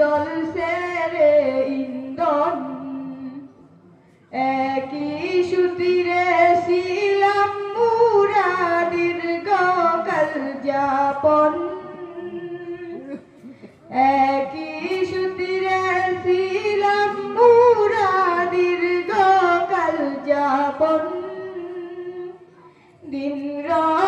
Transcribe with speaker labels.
Speaker 1: জলসে রে ইন্দন একই সুতিরে শিলাম মুরা দীর্ঘকাল যাপন। একই সুতিরে শিলাম মুরা দীর্ঘকাল যাপন। দিন রাত